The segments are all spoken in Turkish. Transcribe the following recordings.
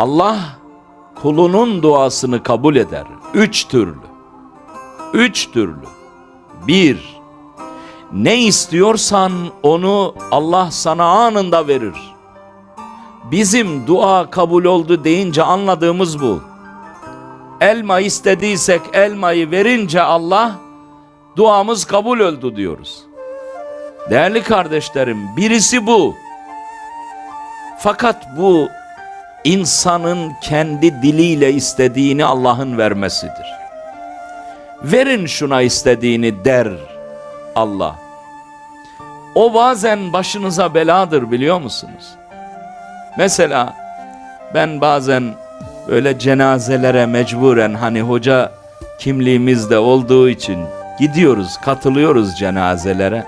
Allah kulunun duasını kabul eder. Üç türlü. Üç türlü. Bir, ne istiyorsan onu Allah sana anında verir. Bizim dua kabul oldu deyince anladığımız bu. Elma istediysek elmayı verince Allah duamız kabul oldu diyoruz. Değerli kardeşlerim birisi bu. Fakat bu insanın kendi diliyle istediğini Allah'ın vermesidir. Verin şuna istediğini der Allah. O bazen başınıza beladır biliyor musunuz? Mesela ben bazen öyle cenazelere mecburen hani hoca kimliğimizde olduğu için gidiyoruz, katılıyoruz cenazelere.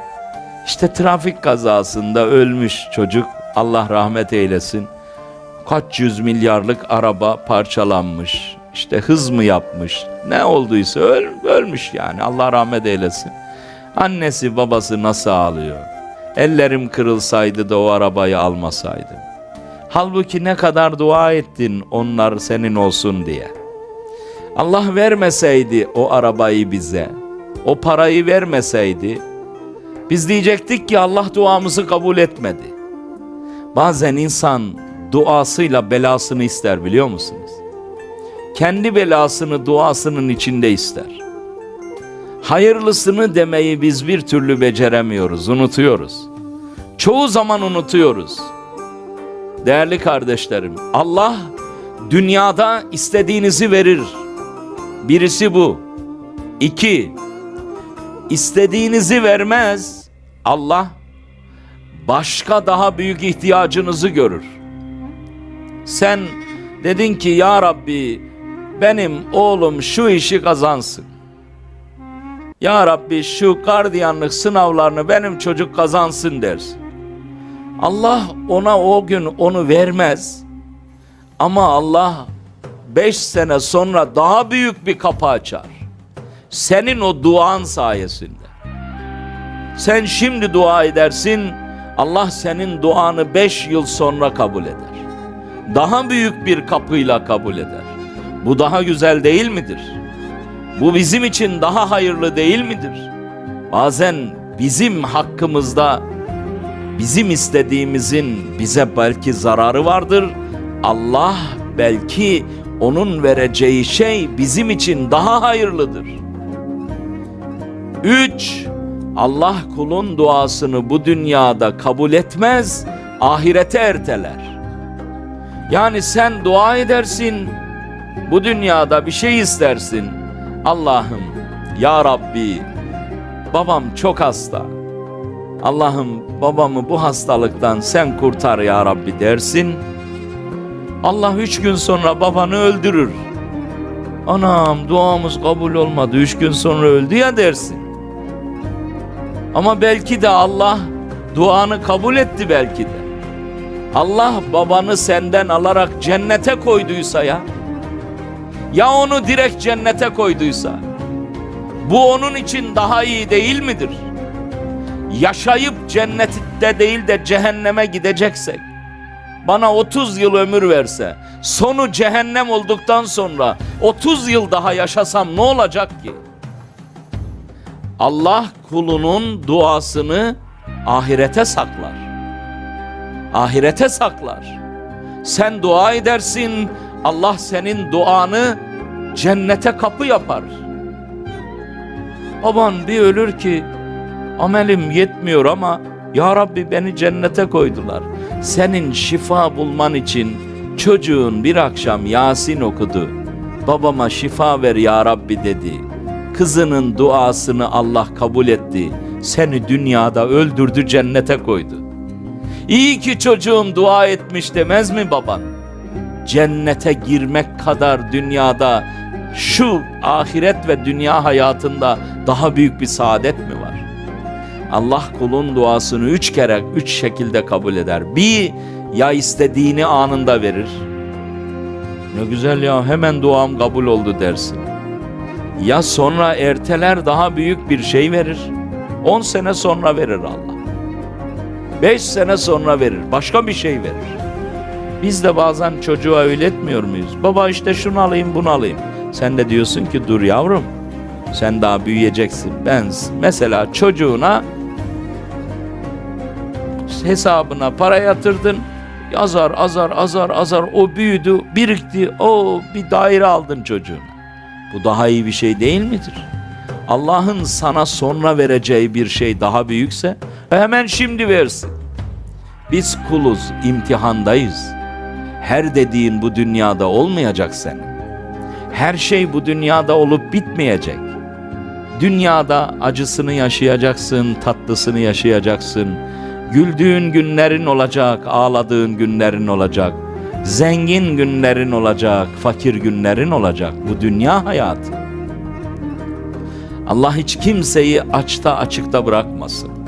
İşte trafik kazasında ölmüş çocuk Allah rahmet eylesin. Kaç yüz milyarlık araba parçalanmış. İşte hız mı yapmış? Ne olduysa öl, ölmüş yani. Allah rahmet eylesin. Annesi babası nasıl ağlıyor? Ellerim kırılsaydı da o arabayı almasaydım. Halbuki ne kadar dua ettin onlar senin olsun diye. Allah vermeseydi o arabayı bize, o parayı vermeseydi biz diyecektik ki Allah duamızı kabul etmedi. Bazen insan duasıyla belasını ister biliyor musunuz? Kendi belasını duasının içinde ister. Hayırlısını demeyi biz bir türlü beceremiyoruz, unutuyoruz. Çoğu zaman unutuyoruz. Değerli kardeşlerim, Allah dünyada istediğinizi verir. Birisi bu. İki, istediğinizi vermez. Allah başka daha büyük ihtiyacınızı görür. Sen dedin ki ya Rabbi benim oğlum şu işi kazansın. Ya Rabbi şu gardiyanlık sınavlarını benim çocuk kazansın dersin. Allah ona o gün onu vermez. Ama Allah beş sene sonra daha büyük bir kapı açar. Senin o duan sayesinde. Sen şimdi dua edersin, Allah senin duanı beş yıl sonra kabul eder. Daha büyük bir kapıyla kabul eder. Bu daha güzel değil midir? Bu bizim için daha hayırlı değil midir? Bazen bizim hakkımızda bizim istediğimizin bize belki zararı vardır. Allah belki onun vereceği şey bizim için daha hayırlıdır. 3. Allah kulun duasını bu dünyada kabul etmez, ahirete erteler. Yani sen dua edersin, bu dünyada bir şey istersin. Allah'ım, ya Rabbi, babam çok hasta. Allah'ım babamı bu hastalıktan sen kurtar ya Rabbi dersin. Allah üç gün sonra babanı öldürür. Anam duamız kabul olmadı üç gün sonra öldü ya dersin. Ama belki de Allah duanı kabul etti belki de. Allah babanı senden alarak cennete koyduysa ya. Ya onu direkt cennete koyduysa. Bu onun için daha iyi değil midir? Yaşayıp cennette değil de cehenneme gideceksek. Bana 30 yıl ömür verse, sonu cehennem olduktan sonra 30 yıl daha yaşasam ne olacak ki? Allah kulunun duasını ahirete saklar. Ahirete saklar. Sen dua edersin, Allah senin duanı cennete kapı yapar. Baban bir ölür ki amelim yetmiyor ama ya Rabbi beni cennete koydular. Senin şifa bulman için çocuğun bir akşam Yasin okudu. Babama şifa ver ya Rabbi dedi. Kızının duasını Allah kabul etti. Seni dünyada öldürdü cennete koydu. İyi ki çocuğum dua etmiş demez mi baban? Cennete girmek kadar dünyada şu ahiret ve dünya hayatında daha büyük bir saadet mi var? Allah kulun duasını üç kere üç şekilde kabul eder. Bir ya istediğini anında verir. Ne güzel ya hemen duam kabul oldu dersin. Ya sonra erteler daha büyük bir şey verir. 10 sene sonra verir Allah. 5 sene sonra verir. Başka bir şey verir. Biz de bazen çocuğa öğretmiyor muyuz? Baba işte şunu alayım bunu alayım. Sen de diyorsun ki dur yavrum sen daha büyüyeceksin. Ben mesela çocuğuna hesabına para yatırdın. Azar azar azar azar o büyüdü birikti o bir daire aldın çocuğuna. Bu daha iyi bir şey değil midir? Allah'ın sana sonra vereceği bir şey daha büyükse hemen şimdi versin. Biz kuluz, imtihandayız. Her dediğin bu dünyada olmayacak senin. Her şey bu dünyada olup bitmeyecek. Dünyada acısını yaşayacaksın, tatlısını yaşayacaksın. Güldüğün günlerin olacak, ağladığın günlerin olacak. Zengin günlerin olacak, fakir günlerin olacak. Bu dünya hayatı. Allah hiç kimseyi açta açıkta bırakmasın.